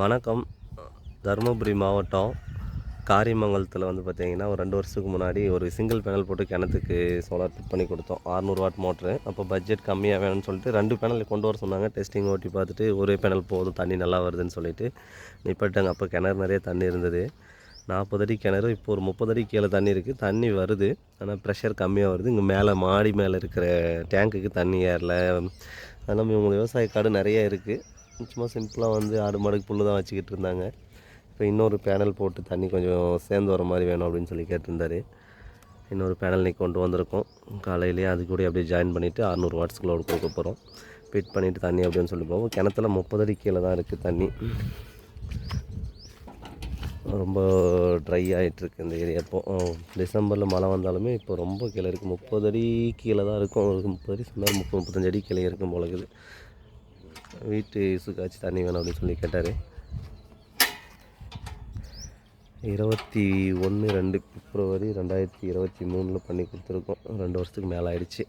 வணக்கம். தருமபுரி மாவட்டம் காரியமங்கலத்தில் வந்து பார்த்திங்கன்னா ஒரு ரெண்டு வருஷத்துக்கு முன்னாடி ஒரு சிங்கிள் பேனல் போட்டு கிணத்துக்கு சோலார் ஃபிட் பண்ணி கொடுத்தோம். 600 வாட் மோட்ரு அப்போ பட்ஜெட் கம்மியாக வேணும்னு சொல்லிட்டு ரெண்டு பேனல் கொண்டு வர சொன்னாங்க. டெஸ்டிங் ஓட்டி பார்த்துட்டு ஒரே பேனல் போதும் தண்ணி நல்லா வருதுன்னு சொல்லிட்டு நிப்பாட்டாங்க. அப்போ கிணறு நிறைய தண்ணி இருந்தது. நாற்பது அடி கிணறு இப்போ ஒரு முப்பது அடி கீழே தண்ணி இருக்குது தண்ணி வருது ஆனால் ப்ரெஷர் கம்மியாக வருது. இங்கே மேலே மாடி மேலே இருக்கிற டேங்குக்கு தண்ணி ஏறல. அதெல்லாம் இவங்க விவசாய காடு நிறைய இருக்குது சும்மா சிம்பிளாக வந்து ஆடு மாடுக்கு புல்லு தான் வச்சுக்கிட்டு இருந்தாங்க. இப்போ இன்னொரு பேனல் போட்டு தண்ணி கொஞ்சம் சேர்ந்து வர மாதிரி வேணும் அப்படின்னு சொல்லி கேட்டிருந்தாரு. இன்னொரு பேனல் நீ கொண்டு வந்திருக்கோம். காலையிலேயே அது கூட அப்படியே ஜாயின் பண்ணிவிட்டு அறநூறு வாட்ஸ்க்கு லோடு கொடுக்க போகிறோம் ஃபிட் பண்ணிவிட்டு தண்ணி அப்படின்னு சொல்லி போவோம் கிணத்துல முப்பது அடி கீழே தான் இருக்குது தண்ணி. ரொம்ப ட்ரை ஆகிட்டுருக்கு இந்த ஏரியா இப்போ. டிசம்பரில் மழை வந்தாலுமே இப்போ ரொம்ப கீழே இருக்குது முப்பது அடி கீழே தான் இருக்கும். ஒரு முப்பது அடி சொன்னால் முப்பது முப்பத்தஞ்சு அடி கீழே இருக்கும் போலக்குது வீட்டு இசுக்காச்சு தண்ணி வேணும் அப்படின்னு சொல்லி கேட்டார். இருபத்தி ஒன்று ரெண்டு பிப்ரவரி ரெண்டாயிரத்தி இருபத்தி மூணில் பண்ணி கொடுத்துருக்கோம். ரெண்டு வருஷத்துக்கு மேலே ஆயிடுச்சு.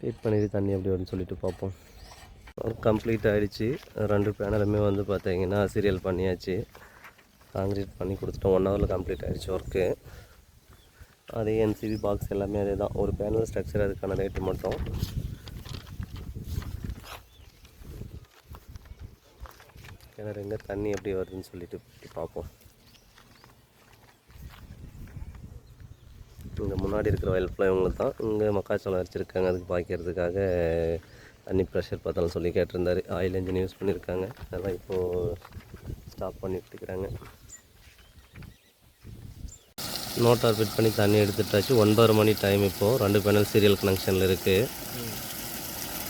வெயிட் பண்ணிட்டு தண்ணி எப்படி வரும்னு சொல்லிட்டு பார்ப்போம். ஒர்க் கம்ப்ளீட் ஆகிடுச்சு ரெண்டு பேனலுமே வந்து பார்த்தீங்கன்னா சீரியல் பண்ணியாச்சு. காங்கிரீட் பண்ணி கொடுத்துட்டோம். ஒன் ஹவரில் கம்ப்ளீட் ஆகிடுச்சு ஒர்க்கு அதே என்சிபி பாக்ஸ் எல்லாமே அதே தான் ஒரு பேனல் ஸ்ட்ரக்சர் அதுக்கான ரேட்டு மட்டும். கிணறு எங்கே தண்ணி எப்படி வருதுன்னு சொல்லிட்டு இப்படி பார்ப்போம். இங்கே முன்னாடி இருக்கிற வயல் ஃபுல்லாக இவங்களுக்கு தான் இங்கே மக்காச்சோளம் அரைச்சிருக்காங்க அதுக்கு பாய்க்கிறதுக்காக தண்ணி ப்ரெஷர் பார்த்தாலும் சொல்லி கேட்டிருந்தார். ஆயில் இன்ஜின் யூஸ் பண்ணியிருக்காங்க அதெல்லாம் இப்போது ஸ்டாப் பண்ணிட்டு இருக்கிறாங்க மோட்டார் ஃபிட் பண்ணி தண்ணி எடுத்துட்டாச்சு. ஒன்பது மணி டைம் இப்போது ரெண்டு பேனல் சீரியல் கனெக்ஷனில் இருக்குது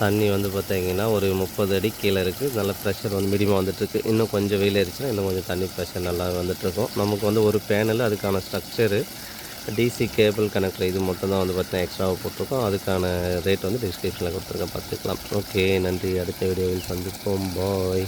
தண்ணி வந்து பார்த்திங்கன்னா ஒரு முப்பது அடி கீழே இருக்குது நல்ல ப்ரெஷர் வந்து மீடியமாக வந்துட்டுருக்கு. இன்னும் கொஞ்சம் வெயில் இருந்துச்சுன்னா இன்னும் கொஞ்சம் தண்ணி ப்ரெஷர் நல்லா வந்துட்டுருக்கும். நமக்கு வந்து ஒரு பேனல் அதுக்கான ஸ்ட்ரக்சரு டிசி கேபிள் கனெக்டர் இது மட்டும் தான் வந்து பார்த்தீங்கன்னா எக்ஸ்ட்ராவாக போட்டிருக்கோம். அதுக்கான ரேட் வந்து டிஸ்கிரிப்ஷனில் கொடுத்துருக்கேன். பார்த்துக்கலாம். ஓகே நன்றி. அடுத்த வீடியோவில் சந்திப்போம். பாய்